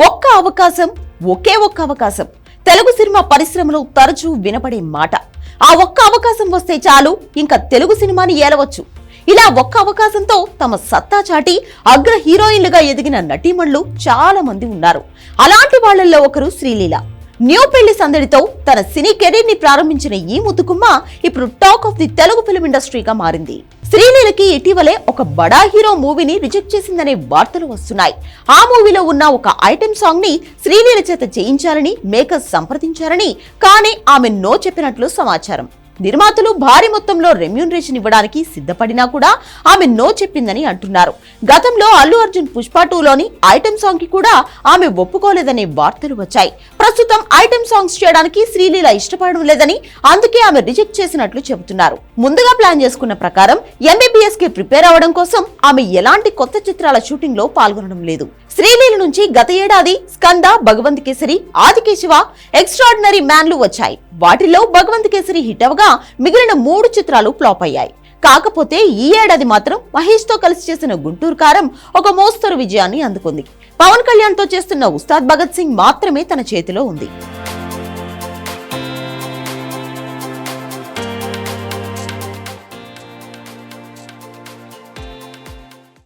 ఒక్క అవకాశం ఒకే ఒక్క అవకాశం. తెలుగు సినిమా పరిశ్రమలో తరచూ వినపడే మాట. ఆ ఒక్క అవకాశం వస్తే చాలు ఇంకా తెలుగు సినిమాని ఏలవచ్చు. ఇలా ఒక్క అవకాశంతో తమ సత్తా చాటి అగ్ర హీరోయిన్లుగా ఎదిగిన నటీమణులు చాలా మంది ఉన్నారు. అలాంటి వాళ్ళల్లో ఒకరు శ్రీలీల. న్యూ పెళ్ళి సందడితో తన సినీ కెరీర్ని ప్రారంభించిన ఈ ముతుకుమ్మ ఇప్పుడు talk of the Telugu film ఇండస్ట్రీగా మారింది. శ్రీలీలకి ఇటీవలే ఒక బడా హీరో మూవీని రిజెక్ట్ చేసిందనే వార్తలు వస్తున్నాయి. ఆ మూవీలో ఉన్న ఒక ఐటెం సాంగ్ని శ్రీలీల చేత చేయించాలని మేకర్స్ సంప్రదించారని కానీ ఆమె నో చెప్పినట్లు సమాచారం. నిర్మాతలు భారీ మొత్తంలో రెమ్యూనరేషన్ ఇవ్వడానికి సిద్ధపడినా కూడా ఆమె నో చెప్పిందని అంటున్నారు. గతంలో అల్లు అర్జున్ పుష్ప టూలోని ఐటెం సాంగ్కి కూడా ఆమె ఒప్పుకోలేదనే వార్తలు వచ్చాయి. ప్రస్తుతం ఐటెం సాంగ్స్ చేయడానికి శ్రీలీల ఇష్టపడడం లేదని అందుకే ఆమె రిజెక్ట్ చేసినట్లు చెబుతున్నారు. ముందుగా ప్లాన్ చేసుకున్న ప్రకారం ఎంబీబీఎస్కి ప్రిపేర్ అవ్వడం కోసం ఆమె ఎలాంటి కొత్త చిత్రాల షూటింగ్లో పాల్గొనడం లేదు. శ్రీలీల నుంచి గత ఏడాది స్కంద భగవంత్ కేసరి ఆదికేశవ ఎక్స్ట్రాడినరీ మ్యాన్లు వచ్చాయి. వాటిలో భగవంత్ కేసరి హిట్ అవగా మిగిలిన మూడు చిత్రాలు ఫ్లాప్ అయ్యాయి. కాకపోతే ఈ ఏడాది మాత్రం మహేష్తో కలిసి చేసిన గుంటూరు కారం ఒక మోస్తరు విజయాన్ని అందుకుంది. పవన్ కళ్యాణ్తో చేస్తున్న ఉస్తాద్ భగత్ సింగ్ మాత్రమే తన చేతిలో ఉంది.